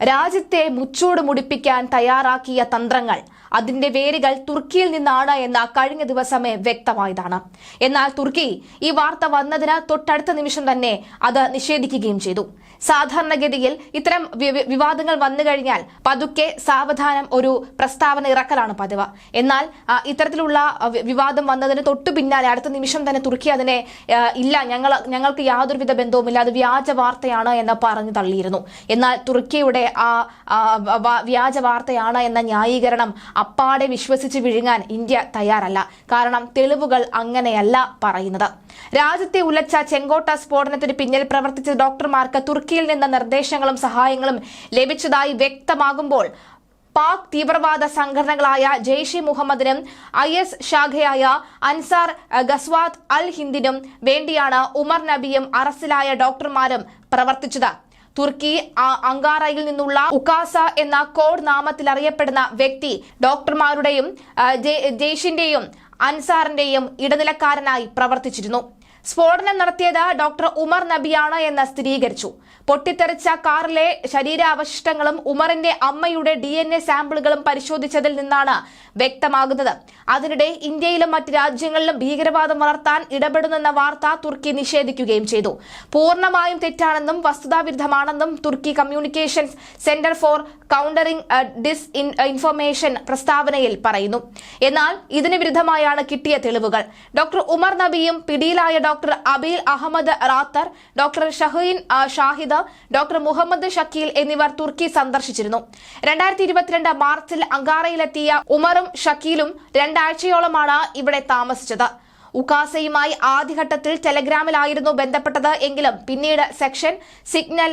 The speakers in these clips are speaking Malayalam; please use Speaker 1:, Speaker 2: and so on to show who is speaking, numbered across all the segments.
Speaker 1: രാജ്യത്തെ മുച്ചൂട് മുടിപ്പിക്കാൻ തയ്യാറാക്കിയ തന്ത്രങ്ങൾ അതിന്റെ വേരുകൾ തുർക്കിയിൽ നിന്നാണ് എന്ന കഴിഞ്ഞ ദിവസമേ വ്യക്തമായതാണ്. എന്നാൽ തുർക്കി ഈ വാർത്ത വന്നതിന് തൊട്ടടുത്ത നിമിഷം തന്നെ അത് നിഷേധിക്കുകയും ചെയ്തു. സാധാരണഗതിയിൽ ഇത്തരം വിവാദങ്ങൾ വന്നു കഴിഞ്ഞാൽ പതുക്കെ സാവധാനം ഒരു പ്രസ്താവന ഇറക്കലാണ് പതിവ്. എന്നാൽ ഇത്തരത്തിലുള്ള വിവാദം വന്നതിന് തൊട്ടു പിന്നാലെ അടുത്ത നിമിഷം തന്നെ തുർക്കി അതിനെ ഇല്ല ഞങ്ങൾ ഞങ്ങൾക്ക് യാതൊരുവിധ ബന്ധവുമില്ല അത് വ്യാജ വാർത്തയാണ് എന്ന് പറഞ്ഞു തള്ളിയിരുന്നു. എന്നാൽ തുർക്കിയുടെ ആ വ്യാജ വാർത്തയാണ് എന്ന ന്യായീകരണം അപ്പാടെ വിശ്വസിച്ച് വിഴുങ്ങാൻ ഇന്ത്യ തയ്യാറല്ല. കാരണം തെളിവുകൾ അങ്ങനെയല്ല പറയുന്നത്. രാജ്യത്തെ ഉലച്ച ചെങ്കോട്ട സ്ഫോടനത്തിന് പിന്നിൽ പ്രവർത്തിച്ച ഡോക്ടർമാർക്ക് തുർക്കിയിൽ നിന്ന് നിർദ്ദേശങ്ങളും സഹായങ്ങളും ലഭിച്ചതായി വ്യക്തമാകുമ്പോൾ പാക് തീവ്രവാദ സംഘടനകളായ ജെയ്ഷെ മുഹമ്മദിനും ഐ എസ് ശാഖയായ അൻസാർ ഗസ്വാദ് അൽ ഹിന്ദിനും വേണ്ടിയാണ് ഉമർ നബിയും അറസ്റ്റിലായ ഡോക്ടർമാരും പ്രവർത്തിച്ചത്. തുർക്കി അങ്കാറയിൽ നിന്നുള്ള ഉക്കാസ എന്ന കോഡ് നാമത്തിൽ അറിയപ്പെടുന്ന വ്യക്തി ഡോക്ടർമാരുടെയും ജെയ്ഷിന്റെയും അൻസാറിന്റെയും ഇടനിലക്കാരനായി പ്രവർത്തിച്ചിരുന്നു. സ്ഫോടനം നടത്തിയത് ഡോക്ടർ ഉമർ നബിയാണ് എന്ന് സ്ഥിരീകരിച്ചു. പൊട്ടിത്തെറിച്ച കാറിലെ ശരീരാവശിഷ്ടങ്ങളും ഉമറിന്റെ അമ്മയുടെ ഡി എൻ എ സാമ്പിളുകളും പരിശോധിച്ചതിൽ നിന്നാണ് വ്യക്തമാകുന്നത്. അതിനിടെ ഇന്ത്യയിലും മറ്റ് രാജ്യങ്ങളിലും ഭീകരവാദം വളർത്താൻ ഇടപെടുന്നെന്ന വാർത്ത തുർക്കി നിഷേധിക്കുകയും ചെയ്തു. പൂർണമായും തെറ്റാണെന്നും വസ്തുതാവിരുദ്ധമാണെന്നും തുർക്കി Communications Centre for Countering Disinformation പ്രസ്താവനയിൽ പറയുന്നു. എന്നാൽ ഇതിന് വിരുദ്ധമായാണ് കിട്ടിയ തെളിവുകൾ. ഡോക്ടർ ഉമർ നബിയും പിടിയിലായ doctor Abeel Ahmad Rather doctor Shaheen Shahid doctor Muhammad Shakeel എന്നിവർ തുർക്കി സന്ദർശിച്ചിരുന്നു. രണ്ടായിരത്തി ഇരുപത്തിരണ്ട് മാർച്ചിൽ അങ്കാറയിലെത്തിയ ഉമറും ഷക്കീലും രണ്ടാഴ്ചയോളമാണ് ഇവിടെ താമസിച്ചത്. ഉക്കാസയുമായി ആദ്യഘട്ടത്തിൽ ടെലഗ്രാമിലായിരുന്നു ബന്ധപ്പെട്ടത് എങ്കിലും പിന്നീട് സെക്ഷൻ സിഗ്നൽ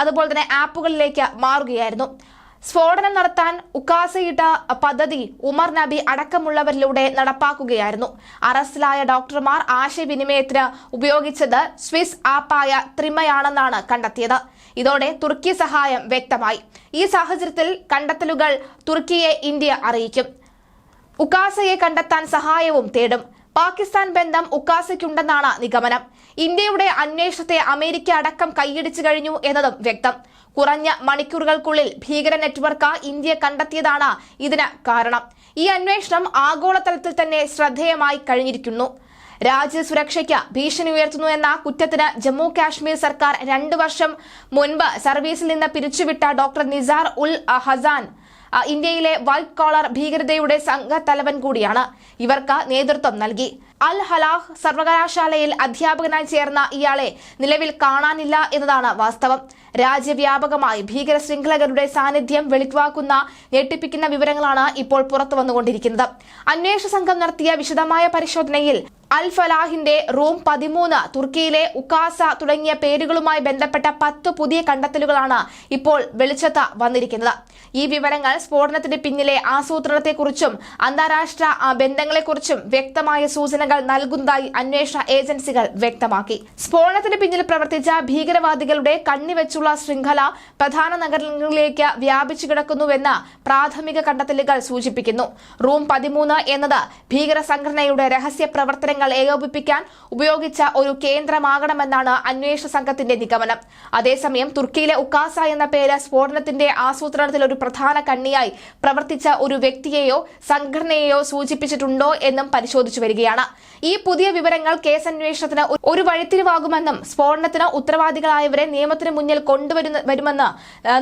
Speaker 1: അതുപോലെ തന്നെ ആപ്പുകളിലേക്ക് മാറുകയായിരുന്നു. സ്ഫോടനം നടത്താൻ ഉക്കാസയിട്ട പദ്ധതി ഉമർ നബി അടക്കമുള്ളവരിലൂടെ നടപ്പാക്കുകയായിരുന്നു. അറസ്റ്റിലായ ഡോക്ടർമാർ ആശയവിനിമയത്തിന് ഉപയോഗിച്ചത് സ്വിസ് ആപ്പായ ത്രിമയാണെന്നാണ് കണ്ടെത്തിയത്. ഇതോടെ തുർക്കി സഹായം വ്യക്തമായി. ഈ സാഹചര്യത്തിൽ കണ്ടെത്തലുകൾ തുർക്കിയെ ഇന്ത്യ അറിയിക്കും. ഉക്കാസയെ കണ്ടെത്താൻ സഹായവും തേടും. പാകിസ്ഥാൻ ബന്ധം ഉക്കാസയ്ക്കുണ്ടെന്നാണ് നിഗമനം. ഇന്ത്യയുടെ അന്വേഷണത്തെ അമേരിക്ക അടക്കം കൈയടിച്ചു കഴിഞ്ഞു എന്നതും വ്യക്തം. കുറഞ്ഞ മണിക്കൂറുകൾക്കുള്ളിൽ ഭീകര നെറ്റ്വർക്ക് ഇന്ത്യ കണ്ടെത്തിയതാണ് ഇതിന് കാരണം. ഈ അന്വേഷണം ആഗോളതലത്തിൽ തന്നെ ശ്രദ്ധേയമായി കഴിഞ്ഞിരിക്കുന്നു. രാജ്യ സുരക്ഷയ്ക്ക് ഭീഷണി ഉയർത്തുന്നു എന്ന കുറ്റത്തിന് ജമ്മു കാശ്മീർ സർക്കാർ രണ്ടു വർഷം മുൻപ് സർവീസിൽ നിന്ന് പിരിച്ചുവിട്ട ഡോക്ടർ നിസാർ ഉൽ ഹസാൻ. ആ, ഇന്ത്യയിലെ വൈറ്റ് കോളർ ഭീകരതയുടെ സംഘത്തലവൻ കൂടിയാണ് ഇവർക്ക് നേതൃത്വം നൽകി. അൽ ഹലാഹ് സർവകലാശാലയിൽ അധ്യാപകനായി ചേർന്ന ഇയാളെ നിലവിൽ കാണാനില്ല എന്നതാണ് വാസ്തവം. രാജ്യവ്യാപകമായി ഭീകര ശൃംഖലകളുടെ സാന്നിധ്യം വെളിവാക്കുന്ന ഞെട്ടിപ്പിക്കുന്ന വിവരങ്ങളാണ് ഇപ്പോൾ പുറത്തു വന്നുകൊണ്ടിരിക്കുന്നത് അന്വേഷണ സംഘം നടത്തിയ വിശദമായ പരിശോധനയിൽ അൽ ഫലാഹിന്റെ റൂം പതിമൂന്ന് തുർക്കിയിലെ ഉക്കാസ തുടങ്ങിയ പേരുകളുമായി ബന്ധപ്പെട്ട പത്ത് പുതിയ കണ്ടെത്തലുകളാണ് ഇപ്പോൾ വെളിച്ചത്ത് വന്നിരിക്കുന്നത്. ഈ വിവരങ്ങൾ സ്ഫോടനത്തിന് പിന്നിലെ ആസൂത്രണത്തെക്കുറിച്ചും അന്താരാഷ്ട്ര ബന്ധങ്ങളെക്കുറിച്ചും വ്യക്തമായ സൂചനകൾ നൽകുന്നതായി അന്വേഷണ ഏജൻസികൾ വ്യക്തമാക്കി. സ്ഫോടനത്തിന് പിന്നിൽ പ്രവർത്തിച്ച ഭീകരവാദികളുടെ കണ്ണിവെച്ചുള്ള ശൃംഖല പ്രധാന നഗരങ്ങളിലേക്ക് വ്യാപിച്ചു കിടക്കുന്നുവെന്ന് പ്രാഥമിക കണ്ടെത്തലുകൾ സൂചിപ്പിക്കുന്നു. റൂം പതിമൂന്ന് എന്നത് ഭീകര സംഘടനയുടെ രഹസ്യ പ്രവർത്തനങ്ങൾ ഏകോപിപ്പിക്കാൻ ഉപയോഗിച്ച ഒരു കേന്ദ്രമാകണമെന്നാണ് അന്വേഷണ സംഘത്തിന്റെ നിഗമനം. അതേസമയം തുർക്കിയിലെ ഉക്കാസ എന്ന പേര് സ്ഫോടനത്തിന്റെ ആസൂത്രണത്തിൽ ഒരു പ്രധാന കണ്ണിയായി പ്രവർത്തിച്ച ഒരു വ്യക്തിയെയോ സംഘടനയെയോ സൂചിപ്പിച്ചിട്ടുണ്ടോ എന്നും പരിശോധിച്ചു വരികയാണ്. ഈ പുതിയ വിവരങ്ങൾ കേസ് അന്വേഷണത്തിന് ഒരു വഴിത്തിരിവാകുമെന്നും സ്ഫോടനത്തിന് ഉത്തരവാദികളായവരെ നിയമത്തിന് മുന്നിൽ കൊണ്ടുവരുന്ന വരുമെന്ന്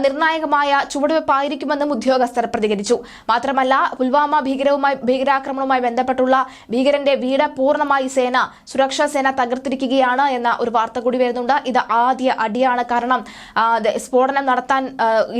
Speaker 1: നിർണായകമായ ചുവടുവെപ്പായിരിക്കുമെന്നും ഉദ്യോഗസ്ഥർ പ്രതികരിച്ചു. മാത്രമല്ല പുൽവാമ ഭീകരവുമായി ഭീകരാക്രമണവുമായി ബന്ധപ്പെട്ടുള്ള ഭീകരന്റെ വീട് പൂർണമായി സേന സുരക്ഷാ സേന തകർത്തിരിക്കുകയാണ് എന്ന ഒരു വാർത്ത കൂടി വരുന്നുണ്ട്. ഇത് ആദ്യ അടിയാണ്. കാരണം സ്ഫോടനം നടത്താൻ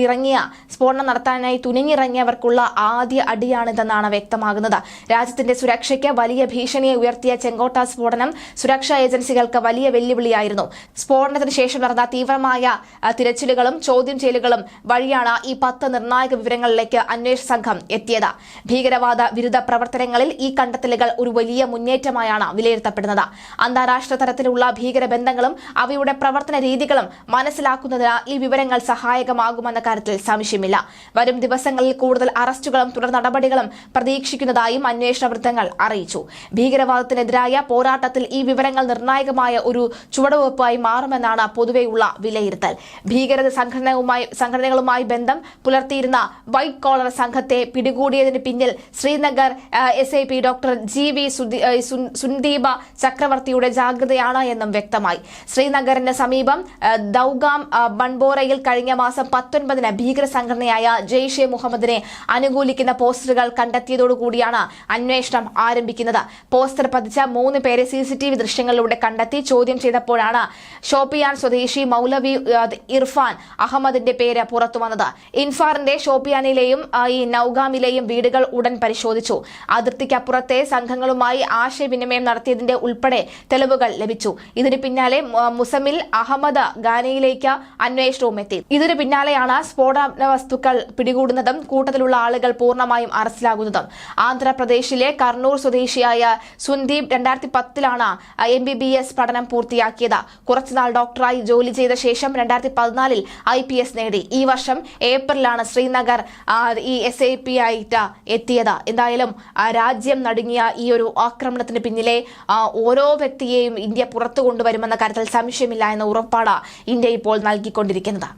Speaker 1: ഇറങ്ങിയ സ്ഫോടനം നടത്താനായി തുനിഞ്ഞിറങ്ങിയവർക്കുള്ള ആദ്യ അടിയാണിതെന്നാണ് വ്യക്തമാകുന്നത്. രാജ്യത്തിന്റെ സുരക്ഷയ്ക്ക് വലിയ ഭീഷണിയെ ഉയർത്തിയ ചെങ്കോട്ട സ്ഫോടനം സുരക്ഷാ ഏജൻസികൾക്ക് വലിയ വെല്ലുവിളിയായിരുന്നു. സ്ഫോടനത്തിന് ശേഷം നടന്ന തീവ്രമായ തിരച്ചിലുകളും ചോദ്യം ചെയ്യലുകളും വഴിയാണ് ഈ പത്ത് നിർണായക വിവരങ്ങളിലേക്ക് അന്വേഷണ സംഘം എത്തിയത്. ഭീകരവാദ വിരുദ്ധ പ്രവർത്തനങ്ങളിൽ ഈ കണ്ടെത്തലുകൾ ഒരു വലിയ മുന്നേറ്റമായാണ് വിലയിരുത്തപ്പെടുന്നത്. അന്താരാഷ്ട്ര തലത്തിലുള്ള ഭീകര ബന്ധങ്ങളും അവയുടെ പ്രവർത്തന രീതികളും മനസ്സിലാക്കുന്നതിന് ഈ വിവരങ്ങൾ സഹായകമാകുമെന്ന കാര്യത്തിൽ സംശയമില്ല. വരും ദിവസങ്ങളിൽ കൂടുതൽ അറസ്റ്റുകളും തുടർ നടപടികളും പ്രതീക്ഷിക്കുന്നതായും അന്വേഷണ വൃത്തങ്ങൾ അറിയിച്ചു. ഭീകരവാദത്തിനെതിരായ പോരാട്ടത്തിൽ ഈ വിവരങ്ങൾ നിർണായകമായ ഒരു ചുവടുവയ്പായി മാറുമെന്നാണ് പൊതുവെയുള്ള വിലയിരുത്തൽ. ഭീകര സംഘടനയുമായി സംഘടനകളുമായി ബന്ധം പുലർത്തിയിരുന്ന വൈറ്റ് കോളർ സംഘത്തെ പിടികൂടിയതിന് പിന്നിൽ Srinagar S I P doctor G V Sundeep ചക്രവർത്തിയുടെ ജാഗ്രതയാണ് എന്നും വ്യക്തമായി. ശ്രീനഗറിന് സമീപം ദൗഗാം ബൺബോറയിൽ കഴിഞ്ഞ മാസം പത്തൊൻപതിന് ഭീകര സംഘടനയായ ജെയ്ഷെ മുഹമ്മദിനെ അനുകൂലിക്കുന്ന പോസ്റ്ററുകൾ കണ്ടെത്തിയതോടുകൂടിയാണ് അന്വേഷണം ആരംഭിക്കുന്നത്. പോസ്റ്റർ പതിച്ച മൂന്ന് പേരെ സി ദൃശ്യങ്ങളിലൂടെ കണ്ടെത്തി ചോദ്യം ചെയ്തപ്പോഴാണ് ഷോപ്പിയാൻ സ്വദേശി മൗലവി ഇർഫാൻ അഹമ്മദിന്റെ പേര് പുറത്തു വന്നത്. ഇൻഫാറിന്റെ ഷോപ്പിയാനിലെയും ഈ നൌഗാമിലെയും വീടുകൾ ഉടൻ പരിശോധിച്ചു. അതിർത്തിക്കപ്പുറത്തെ സംഘങ്ങളുമായി ആശയവിനിമയം നടത്തിയതിന്റെ ഉൾപ്പെടെ തെളിവുകൾ ലഭിച്ചു. ഇതിന് പിന്നാലെ മുസമിൽ അഹമ്മദ് ഗാനയിലേക്ക് അന്വേഷണവും എത്തി. ഇതിന് പിന്നാലെയാണ് സ്ഫോടന വസ്തുക്കൾ പിടികൂടുന്നതും കൂട്ടത്തിലുള്ള ആളുകൾ പൂർണമായും അറസ്റ്റിലാകുന്നതും. ആന്ധ്രാപ്രദേശിലെ കർണൂർ സ്വദേശിയായ സുന്ദീപ് രണ്ടായിരത്തി പത്തിലാണ് എം ബി ബി എസ് പഠനം പൂർത്തിയാക്കിയത്. കുറച്ചുനാൾ ഡോക്ടറായി ജോലി ചെയ്ത ശേഷം രണ്ടായിരത്തി പതിനാലിൽ ഐ പി എസ് നേടി. ഈ വർഷം ഏപ്രിലാണ് ശ്രീനഗർ ഈ എസ് ഐ പി ആയിട്ട് എത്തിയത്. എന്തായാലും രാജ്യം നടുങ്ങിയ ഈ ഒരു ആക്രമണത്തിന് പിന്നിലെ ആ, ഓരോ വ്യക്തിയെയും ഇന്ത്യ പുറത്തു കൊണ്ടുവരുമെന്ന കാര്യത്തിൽ സംശയമില്ല എന്ന ഉറപ്പാണ് ഇന്ത്യ ഇപ്പോൾ നൽകിക്കൊണ്ടിരിക്കുന്നത്.